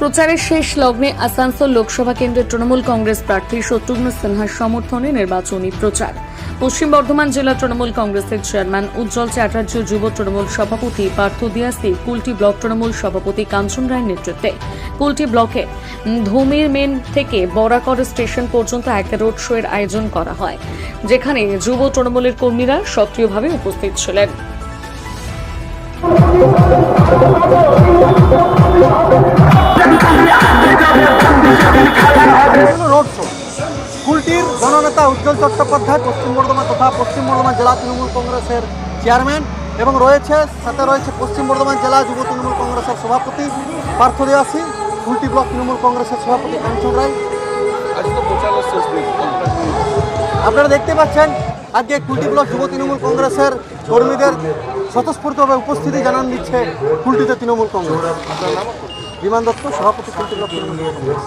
প্রচারের শেষ লগ্নে আসানসোল লোকসভা কেন্দ্রের তৃণমূল কংগ্রেস প্রার্থী শত্রুঘ্ন সিনহার সমর্থনে নির্বাচনী প্রচার। পশ্চিম বর্ধমান জেলা তৃণমূল কংগ্রেসের চেয়ারম্যান উজ্জ্বল চ্যাটার্য যুব তৃণমূল সভাপতি পার্থ দিয়াসি কুলটি ব্লক তৃণমূল সভাপতি কাঞ্চন রায়ের নেতৃত্বে। কুলটি ব্লকে ধুমির মেন থেকে বরাকর স্টেশন পর্যন্ত এক রোড শো এর আয়োজন করা হয়, যেখানে যুব তৃণমূলের কর্মীরা সক্রিয়ভাবে উপস্থিত ছিলেন। স্কুলটির জননেতা উজ্জ্বল চট্টোপাধ্যায়, পশ্চিম বর্ধমান তথা পশ্চিম বর্ধমান জেলা তৃণমূল কংগ্রেসের চেয়ারম্যান এবং রয়েছে, সাথে রয়েছে পশ্চিম বর্ধমান জেলা যুব তৃণমূল কংগ্রেসের সভাপতি পার্থ দেয়াসী কুলটি ব্লক তৃণমূল কংগ্রেসের সভাপতি কাঞ্চন রায়। আপনারা দেখতে পাচ্ছেন, আজকে কুলটি ব্লক যুব তৃণমূল কংগ্রেসের কর্মীদের স্বতঃস্ফূর্তভাবে উপস্থিতি জানান দিচ্ছে কুলটিতে তৃণমূল কংগ্রেস। বিমান দত্ত, সভাপতি কুলটি ব্লক তৃণমূল কংগ্রেস।